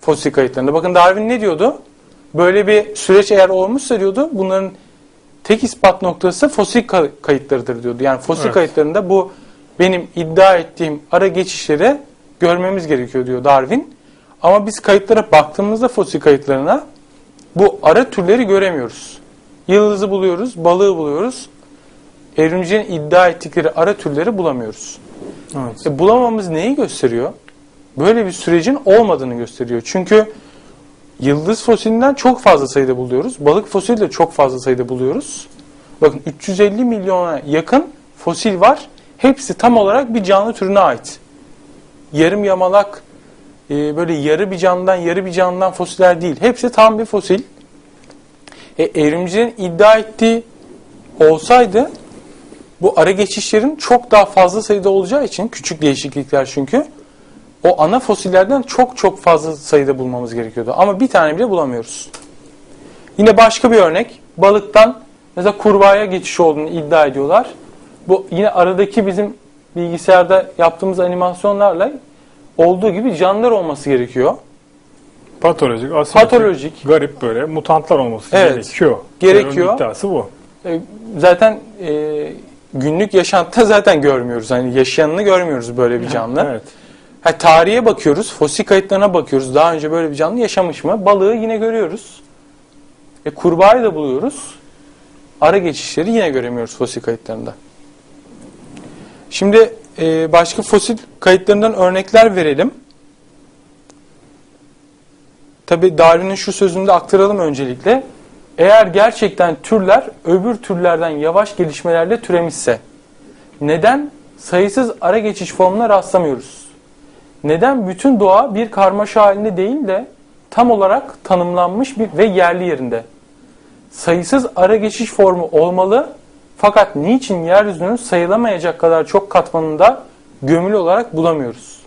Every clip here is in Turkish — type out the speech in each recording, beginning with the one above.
fosil kayıtlarında. Bakın Darwin ne diyordu? Böyle bir süreç eğer olmuşsa diyordu bunların tek ispat noktası fosil kay- kayıtlarıdır diyordu. Yani fosil Evet. kayıtlarında bu benim iddia ettiğim ara geçişleri görmemiz gerekiyor diyor Darwin. Ama biz kayıtlara baktığımızda fosil kayıtlarına bu ara türleri göremiyoruz. Yıldızı buluyoruz, balığı buluyoruz. Evrimcilerin iddia ettikleri ara türleri bulamıyoruz. Evet. E, bulamamız neyi gösteriyor? Böyle bir sürecin olmadığını gösteriyor. Çünkü yıldız fosilinden çok fazla sayıda buluyoruz. Balık fosili de çok fazla sayıda buluyoruz. Bakın 350 milyona yakın fosil var. Hepsi tam olarak bir canlı türüne ait. Yarım yamalak, e, böyle yarı bir canlıdan yarı bir canlıdan fosiller değil. Hepsi tam bir fosil. E, evrimcilerin iddia ettiği olsaydı bu ara geçişlerin çok daha fazla sayıda olacağı için küçük değişiklikler çünkü o ana fosillerden çok çok fazla sayıda bulmamız gerekiyordu. Ama bir tane bile bulamıyoruz. Yine başka bir örnek balıktan mesela kurbağaya geçiş olduğunu iddia ediyorlar. Bu yine aradaki bizim bilgisayarda yaptığımız animasyonlarla olduğu gibi canlılar olması gerekiyor. Patolojik, asimetrik, Patolojik. garip böyle mutantlar olması Evet. gerekiyor. Gerekiyor. Onun iddiası bu. E, zaten e, günlük yaşantıda zaten görmüyoruz. Hani yaşayanını görmüyoruz böyle bir canlı. Evet. Ha, tarihe bakıyoruz, fosil kayıtlarına bakıyoruz. Daha önce böyle bir canlı yaşamış mı? Balığı yine görüyoruz. E, kurbağayı da buluyoruz. Ara geçişleri yine göremiyoruz fosil kayıtlarında. Şimdi e, başka fosil kayıtlarından örnekler verelim. Tabi Darwin'in şu sözünü de aktaralım öncelikle. Eğer gerçekten türler öbür türlerden yavaş gelişmelerle türemişse neden sayısız ara geçiş formuna rastlamıyoruz? Neden bütün doğa bir karmaşa halinde değil de tam olarak tanımlanmış bir ve yerli yerinde? Sayısız ara geçiş formu olmalı fakat niçin yeryüzünün sayılamayacak kadar çok katmanında gömülü olarak bulamıyoruz?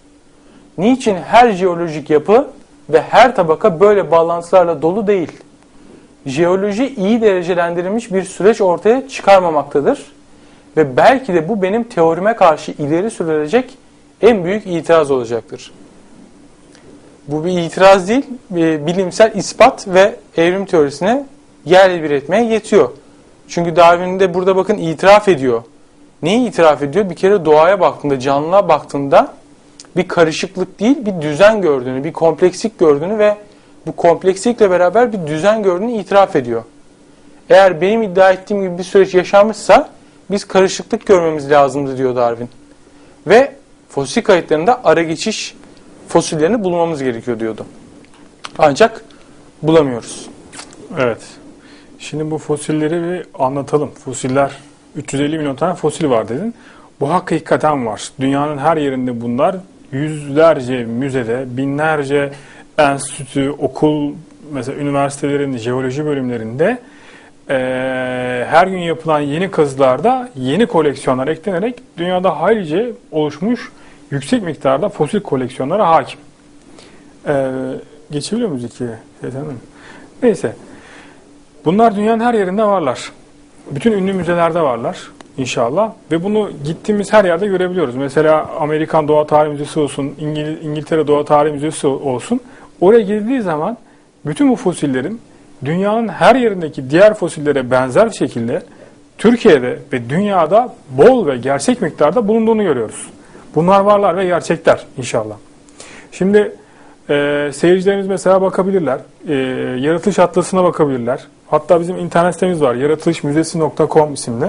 Niçin her jeolojik yapı ve her tabaka böyle bağlantılarla dolu değil? Jeoloji iyi derecelendirilmiş bir süreç ortaya çıkarmamaktadır. Ve belki de bu benim teorime karşı ileri sürülecek en büyük itiraz olacaktır. Bu bir itiraz değil, bilimsel ispat ve evrim teorisine yer bir etmeye yetiyor. Çünkü Darwin de burada bakın itiraf ediyor. Neyi itiraf ediyor? Bir kere doğaya baktığında, canlığa baktığında bir karışıklık değil, bir düzen gördüğünü, bir komplekslik gördüğünü ve bu komplekslikle beraber bir düzen gördüğünü itiraf ediyor. Eğer benim iddia ettiğim gibi bir süreç yaşanmışsa biz karışıklık görmemiz lazımdı diyor Darwin. Ve fosil kayıtlarında ara geçiş fosillerini bulmamız gerekiyor diyordu. Ancak bulamıyoruz. Evet. Şimdi bu fosilleri bir anlatalım. Fosiller 350 milyon tane fosil var dedin. Bu hakikaten var. Dünyanın her yerinde bunlar yüzlerce müzede, binlerce enstitü, okul, mesela üniversitelerin jeoloji bölümlerinde eee, her gün yapılan yeni kazılarda yeni koleksiyonlar eklenerek dünyada haylice oluşmuş yüksek miktarda fosil koleksiyonlara hakim. Eee geçebiliyor muyuz ikiye? Şeytan Hanım? Neyse. Bunlar dünyanın her yerinde varlar. Bütün ünlü müzelerde varlar inşallah. Ve bunu gittiğimiz her yerde görebiliyoruz. Mesela Amerikan Doğa Tarihi Müzesi olsun, İngil- İngiltere Doğa Tarihi Müzesi olsun. Oraya girdiği zaman bütün bu fosillerin dünyanın her yerindeki diğer fosillere benzer şekilde Türkiye'de ve dünyada bol ve gerçek miktarda bulunduğunu görüyoruz. Bunlar varlar ve gerçekler inşallah. Şimdi e, seyircilerimiz mesela bakabilirler. E, yaratılış atlasına bakabilirler. Hatta bizim internet sitemiz var. yaratılışmüzesi.com isimli.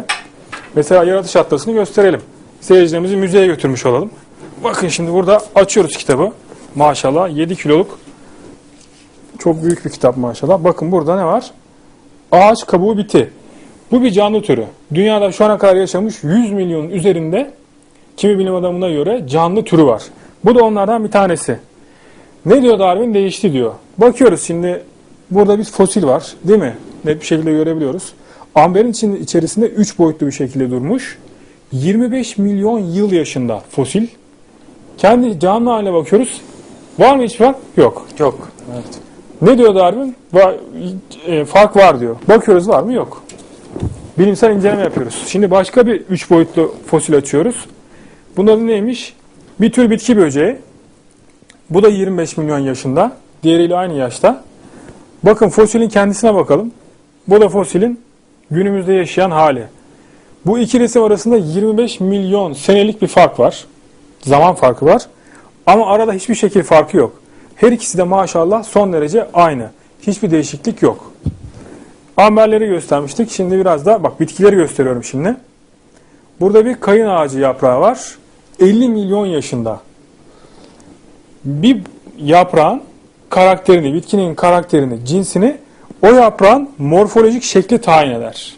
Mesela yaratılış atlasını gösterelim. Seyircilerimizi müzeye götürmüş olalım. Bakın şimdi burada açıyoruz kitabı. Maşallah 7 kiloluk çok büyük bir kitap maşallah. Bakın burada ne var? Ağaç kabuğu biti. Bu bir canlı türü. Dünyada şu ana kadar yaşamış 100 milyonun üzerinde kimi bilim adamına göre canlı türü var. Bu da onlardan bir tanesi. Ne diyor Darwin? Değişti diyor. Bakıyoruz şimdi burada bir fosil var değil mi? Net bir şekilde görebiliyoruz. Amberin için, içerisinde 3 boyutlu bir şekilde durmuş. 25 milyon yıl yaşında fosil. Kendi canlı haline bakıyoruz. Var mı hiç fark? Yok. Yok. Evet. Ne diyor Darwin? Va- e, fark var diyor. Bakıyoruz var mı? Yok. Bilimsel inceleme yapıyoruz. Şimdi başka bir 3 boyutlu fosil açıyoruz. Bunun adı neymiş? Bir tür bitki böceği. Bu da 25 milyon yaşında. Diğeriyle aynı yaşta. Bakın fosilin kendisine bakalım. Bu da fosilin günümüzde yaşayan hali. Bu iki resim arasında 25 milyon senelik bir fark var. Zaman farkı var. Ama arada hiçbir şekil farkı yok. Her ikisi de maşallah son derece aynı. Hiçbir değişiklik yok. Amberleri göstermiştik. Şimdi biraz da bak bitkileri gösteriyorum şimdi. Burada bir kayın ağacı yaprağı var. 50 milyon yaşında. Bir yaprağın karakterini, bitkinin karakterini, cinsini o yaprağın morfolojik şekli tayin eder.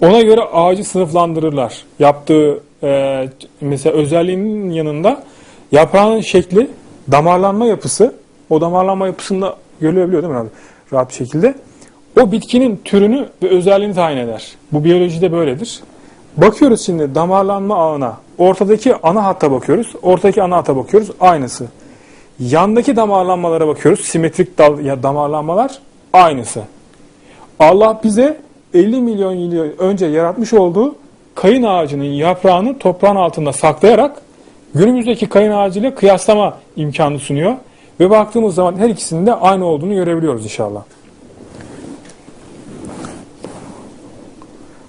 Ona göre ağacı sınıflandırırlar. Yaptığı e, mesela özelliğinin yanında yaprağın şekli, damarlanma yapısı, o damarlanma yapısında görülebiliyor değil mi abi? Rahat bir şekilde. O bitkinin türünü ve özelliğini tayin eder. Bu biyolojide böyledir. Bakıyoruz şimdi damarlanma ağına. Ortadaki ana hatta bakıyoruz. Ortadaki ana hatta bakıyoruz. Aynısı. Yandaki damarlanmalara bakıyoruz. Simetrik dal, ya damarlanmalar aynısı. Allah bize 50 milyon yıl önce yaratmış olduğu kayın ağacının yaprağını toprağın altında saklayarak günümüzdeki kayın ağacıyla kıyaslama imkanı sunuyor. Ve baktığımız zaman her ikisinin de aynı olduğunu görebiliyoruz inşallah.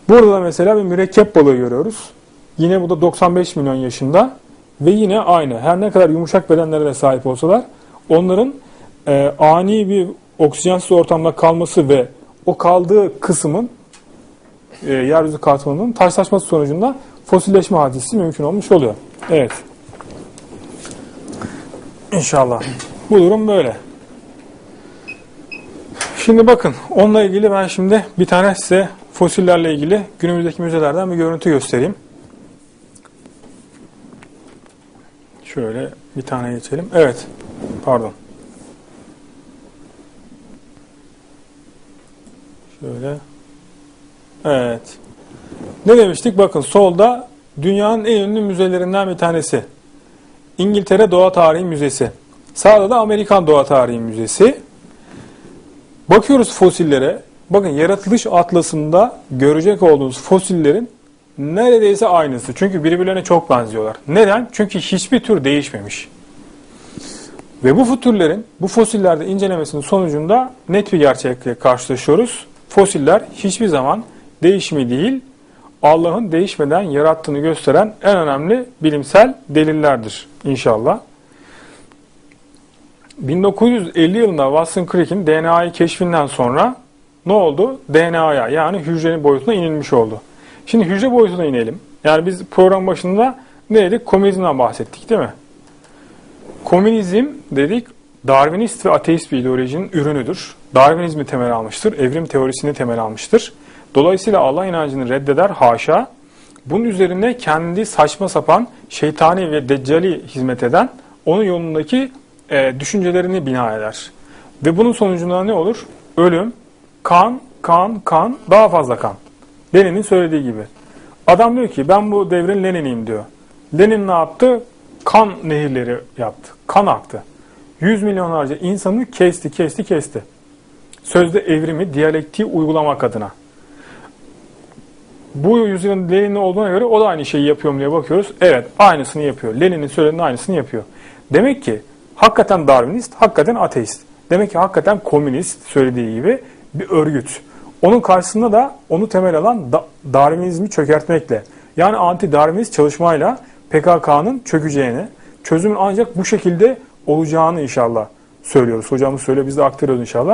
Burada da mesela bir mürekkep balığı görüyoruz. Yine bu da 95 milyon yaşında ve yine aynı. Her ne kadar yumuşak bedenlere de sahip olsalar onların e, ani bir oksijensiz ortamda kalması ve o kaldığı kısmın e, yeryüzü katmanının taşlaşması sonucunda fosilleşme hadisi mümkün olmuş oluyor. Evet. İnşallah. Bu durum böyle. Şimdi bakın onunla ilgili ben şimdi bir tane size fosillerle ilgili günümüzdeki müzelerden bir görüntü göstereyim. Şöyle bir tane geçelim. Evet. Pardon. Şöyle. Evet. Ne demiştik? Bakın solda dünyanın en ünlü müzelerinden bir tanesi. İngiltere Doğa Tarihi Müzesi. Sağda da Amerikan Doğa Tarihi Müzesi. Bakıyoruz fosillere. Bakın yaratılış atlasında görecek olduğunuz fosillerin neredeyse aynısı. Çünkü birbirlerine çok benziyorlar. Neden? Çünkü hiçbir tür değişmemiş. Ve bu türlerin bu fosillerde incelemesinin sonucunda net bir gerçekle karşılaşıyoruz. Fosiller hiçbir zaman değişimi değil, Allah'ın değişmeden yarattığını gösteren en önemli bilimsel delillerdir inşallah. 1950 yılında Watson Crick'in DNA'yı keşfinden sonra ne oldu? DNA'ya yani hücrenin boyutuna inilmiş oldu. Şimdi hücre boyutuna inelim. Yani biz program başında ne dedik? Komünizmden bahsettik değil mi? Komünizm dedik Darwinist ve ateist bir ideolojinin ürünüdür. Darwinizmi temel almıştır, evrim teorisini temel almıştır. Dolayısıyla Allah inancını reddeder, haşa. Bunun üzerine kendi saçma sapan, şeytani ve deccali hizmet eden, onun yolundaki e, düşüncelerini bina eder. Ve bunun sonucunda ne olur? Ölüm, kan, kan, kan, daha fazla kan. Lenin'in söylediği gibi. Adam diyor ki ben bu devrin Lenin'iyim diyor. Lenin ne yaptı? Kan nehirleri yaptı. Kan aktı. Yüz milyonlarca insanı kesti, kesti, kesti. Sözde evrimi, diyalektiği uygulamak adına. Bu yüzyılın Lenin'in olduğuna göre o da aynı şeyi yapıyor mu diye bakıyoruz. Evet, aynısını yapıyor. Lenin'in söylediğinin aynısını yapıyor. Demek ki hakikaten Darwinist, hakikaten ateist. Demek ki hakikaten komünist söylediği gibi bir örgüt. Onun karşısında da onu temel alan da, Darwinizmi çökertmekle yani anti-Darwinist çalışmayla PKK'nın çökeceğini, çözümün ancak bu şekilde olacağını inşallah söylüyoruz. Hocamız söyle biz de aktarıyoruz inşallah.